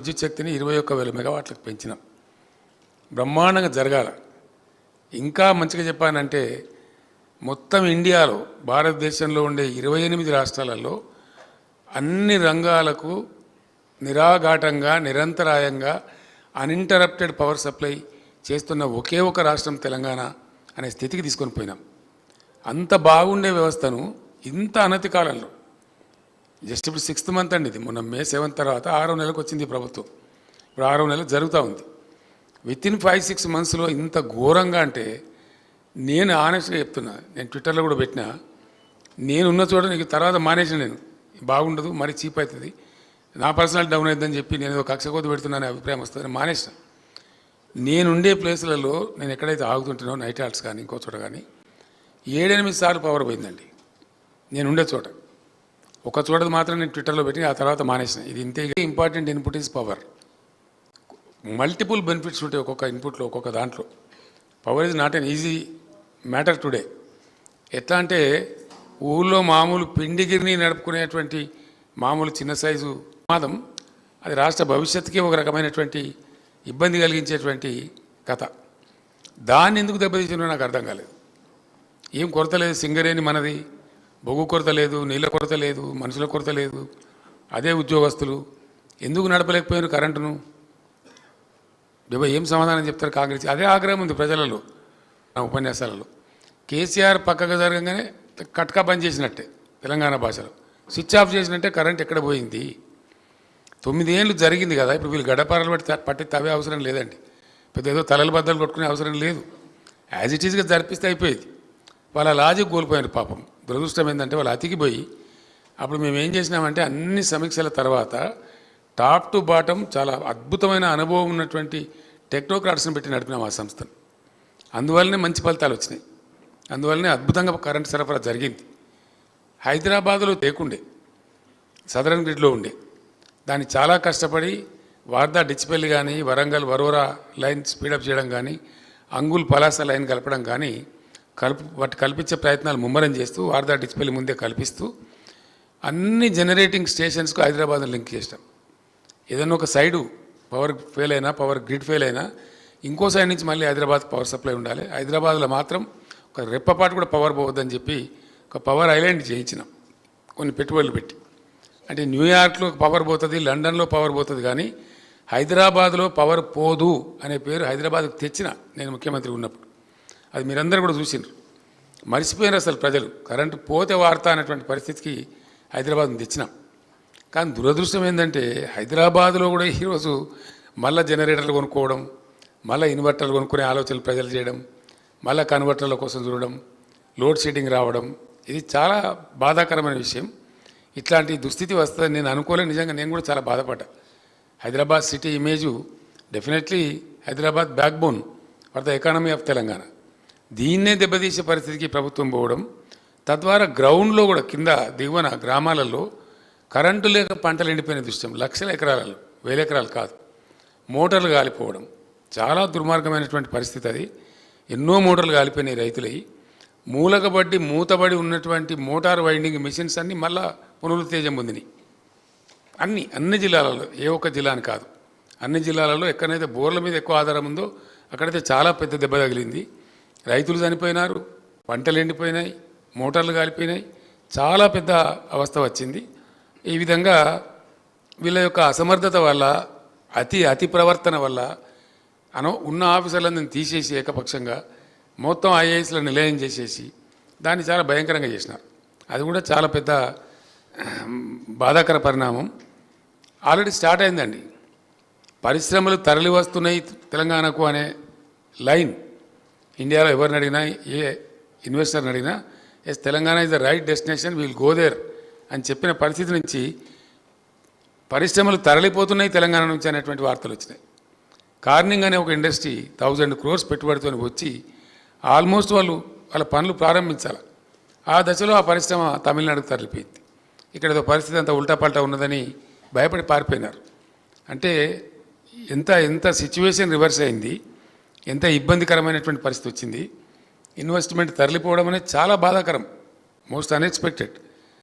విద్యుత్ శక్తిని ఇరవై ఒక్క వేల మెగావాట్లకు పెంచినాం. బ్రహ్మాండంగా జరగాల. ఇంకా మంచిగా చెప్పానంటే మొత్తం ఇండియాలో భారతదేశంలో ఉండే ఇరవై ఎనిమిది రాష్ట్రాలలో అన్ని రంగాలకు నిరాఘాటంగా నిరంతరాయంగా అన్ఇంటరప్టెడ్ పవర్ సప్లై చేస్తున్న ఒకే ఒక రాష్ట్రం తెలంగాణ అనే స్థితికి తీసుకొని పోయినాం. అంత బాగుండే వ్యవస్థను ఇంత అనతి కాలంలో జస్ట్ ఇప్పుడు సిక్స్త్ మంత్ అండి ఇది. మొన్న మే సెవెంత్ తర్వాత ఆరో నెలకు వచ్చింది ప్రభుత్వం. ఇప్పుడు ఆరో నెల జరుగుతూ ఉంది. విత్ ఇన్ ఫైవ్ సిక్స్ మంత్స్లో ఇంత ఘోరంగా అంటే నేను ఆనెస్ట్గా చెప్తున్నా నేను ట్విట్టర్లో కూడా పెట్టినా నేనున్న చోట నీకు తర్వాత మానేసిన నేను. బాగుండదు మరీ చీప్ అవుతుంది నా పర్సనల్ డౌన్ అవుతుందని చెప్పి నేను ఏదో కక్ష కోత పెడుతున్నాను అభిప్రాయం వస్తుందని మానేసిన. నేనుండే ప్లేసులలో నేను ఎక్కడైతే ఆగుతుంటానో నైట్ హాల్ట్స్ కానీ ఇంకో చోట కానీ ఏడెనిమిది సార్లు పవర్ పోయిందండి. నేను ఉండే చోట. ఒక చూడదు మాత్రం నేను ట్విట్టర్లో పెట్టి ఆ తర్వాత మానేసిన. ఇది ఇంతే important input is power. Multiple benefits ఉంటాయి ఒక్కొక్క ఇన్పుట్లో ఒక్కొక్క దాంట్లో. Power is not an easy matter today. ఎట్లా అంటే ఊళ్ళో మామూలు పిండిగిరిని నడుపుకునేటువంటి మామూలు చిన్న సైజు ప్రమాదం అది రాష్ట్ర భవిష్యత్తుకి ఒక రకమైనటువంటి ఇబ్బంది కలిగించేటువంటి కథ. దాన్ని ఎందుకు దెబ్బతీసినో నాకు అర్థం కాలేదు. ఏం కొరత లేదు సింగరేణి మనది. బొగ్గు కొరత లేదు నీళ్ళ కొరత లేదు మనుషుల కొరత లేదు. అదే ఉద్యోగస్తులు. ఎందుకు నడపలేకపోయారు కరెంటును? ఇవ్వ ఏం సమాధానం చెప్తారు కాంగ్రెస్? అదే ఆగ్రహం ఉంది ప్రజలలో నా ఉపన్యాసాలలో. కేసీఆర్ పక్కకు జరగగానే కట్కా బంద్ చేసినట్టే తెలంగాణ భాషలో. స్విచ్ ఆఫ్ చేసినట్టే కరెంట్ ఎక్కడ పోయింది? తొమ్మిదేళ్ళు జరిగింది కదా ఇప్పుడు వీళ్ళు గడపారలు పట్టి పట్టి తవే అవసరం లేదండి. పెద్ద ఏదో తలలు బద్దలు కొట్టుకునే అవసరం లేదు. యాజ్ ఇట్ ఈస్గా జరిపిస్తే అయిపోయేది. వాళ్ళ లాజిక్ కోల్పోయారు పాపం. దురదృష్టం ఏంటంటే వాళ్ళు అతికిపోయి అప్పుడు మేము ఏం చేసినామంటే అన్ని సమీక్షల తర్వాత టాప్ టు బాటమ్ చాలా అద్భుతమైన అనుభవం ఉన్నటువంటి టెక్నోక్రాట్స్ని పెట్టి నడిపినాం ఆ సంస్థను. అందువల్లనే మంచి ఫలితాలు వచ్చినాయి. అందువల్లనే అద్భుతంగా కరెంట్ సరఫరా జరిగింది. హైదరాబాద్లో లేకుండే సదరన్ గ్రిడ్లో ఉండే. దాన్ని చాలా కష్టపడి వార్దా డిచ్పల్లి కానీ వరంగల్ వరోరా లైన్ స్పీడప్ చేయడం కానీ అంగుల్ పలాస లైన్ కలపడం కానీ కల్పి వాటి కల్పించే ప్రయత్నాలు ముమ్మరం చేస్తూ వార్దా డిస్ప్లే ముందే కల్పిస్తూ అన్ని జనరేటింగ్ స్టేషన్స్కు హైదరాబాద్ లింక్ చేసాం ఏదైనా ఒక సైడు పవర్ ఫెయిల్ అయినా పవర్ గ్రిడ్ ఫెయిల్ అయినా ఇంకో సైడ్ నుంచి మళ్ళీ హైదరాబాద్ పవర్ సప్లై ఉండాలి. హైదరాబాద్లో మాత్రం ఒక రెప్పపాటు కూడా పవర్ పోవద్దని చెప్పి ఒక పవర్ ఐలాండ్ చేయించినాం. కొన్ని పెట్టుబడులు పెట్టి. అంటే న్యూయార్క్లో పవర్ పోతుంది లండన్లో పవర్ పోతుంది కానీ హైదరాబాద్లో పవర్ పోదు అనే పేరు హైదరాబాద్కు తెచ్చిన నేను ముఖ్యమంత్రి ఉన్నప్పుడు. అది మీరందరూ కూడా చూసిండ్రు. మర్చిపోయారు అసలు ప్రజలు. కరెంటు పోతే వార్త అనేటువంటి పరిస్థితికి హైదరాబాద్ని తెచ్చినాం. కానీ దురదృష్టం ఏంటంటే హైదరాబాద్లో కూడా ఈరోజు మళ్ళీ జనరేటర్లు కొనుక్కోవడం మళ్ళీ ఇన్వర్టర్లు కొనుక్కునే ఆలోచనలు ప్రజలు చేయడం మళ్ళీ కన్వర్టర్ల కోసం చూడడం లోడ్ షెడ్డింగ్ రావడం ఇది చాలా బాధాకరమైన విషయం. ఇట్లాంటి దుస్థితి వస్తుందని నేను అనుకోలే నిజంగా నేను కూడా చాలా బాధపడ్డా. Hyderabad city image definitely Hyderabad backbone for the economy of Telangana. దీన్నే దెబ్బతీసే పరిస్థితికి ప్రభుత్వం పోవడం తద్వారా గ్రౌండ్లో కూడా కింద దిగువన గ్రామాలలో కరెంటు లేక పంటలు ఎండిపోయిన దృశ్యం లక్షల ఎకరాలలో వేల ఎకరాలు కాదు మోటార్లు కాలిపోవడం. చాలా దుర్మార్గమైనటువంటి పరిస్థితి అది. ఎన్నో మోటార్లు కాలిపోయినాయి రైతులై. మూలకబడ్డి మూతబడి ఉన్నటువంటి మోటార్ వైండింగ్ మిషన్స్ అన్నీ మళ్ళా పునరుత్తేజం పొందినాయి. అన్ని అన్ని జిల్లాలలో ఏ ఒక్క జిల్లా అని కాదు. అన్ని జిల్లాలలో ఎక్కడైతే బోర్ల మీద ఎక్కువ ఆధారం ఉందో అక్కడైతే చాలా పెద్ద దెబ్బ తగిలింది. రైతులు చనిపోయినారు పంటలు ఎండిపోయినాయి మోటార్లు కాలిపోయినాయి. చాలా పెద్ద అవస్థ వచ్చింది. ఈ విధంగా వీళ్ళ యొక్క అసమర్థత వల్ల అతి అతి ప్రవర్తన వల్ల అనో ఉన్న ఆఫీసర్లందరినీ తీసేసి ఏకపక్షంగా మొత్తం ఐఏఎస్లో నిలయం చేసేసి దాన్ని చాలా భయంకరంగా చేసినారు. అది కూడా చాలా పెద్ద బాధాకర పరిణామం. ఆల్రెడీ స్టార్ట్ అయిందండి. పరిశ్రమలు తరలి వస్తున్నాయి తెలంగాణకు అనే లైన్. ఇండియాలో ఎవరిని అడిగినా ఏ ఇన్వెస్టర్ని అడిగినా yes Telangana is the right destination we'll go there అని చెప్పిన పరిస్థితి నుంచి పరిశ్రమలు తరలిపోతున్నాయి తెలంగాణ నుంచి అనేటువంటి వార్తలు వచ్చినాయి. కార్నింగ్ అనే ఒక ఇండస్ట్రీ థౌజండ్ క్రోర్స్ పెట్టుబడితో వచ్చి ఆల్మోస్ట్ వాళ్ళు వాళ్ళ పనులు ప్రారంభించాలి. ఆ దశలో ఆ పరిశ్రమ తమిళనాడుకు తరలిపోయింది. ఇక్కడ ఏదో పరిస్థితి అంతా ఉల్టాపల్టా ఉన్నదని భయపడి పారిపోయినారు. అంటే ఎంత ఎంత సిచ్యువేషన్ రివర్స్ అయింది ఎంత ఇబ్బందికరమైనటువంటి పరిస్థితి వచ్చింది. ఇన్వెస్ట్మెంట్ తరలిపోవడం అనేది చాలా బాధాకరం. Most unexpected.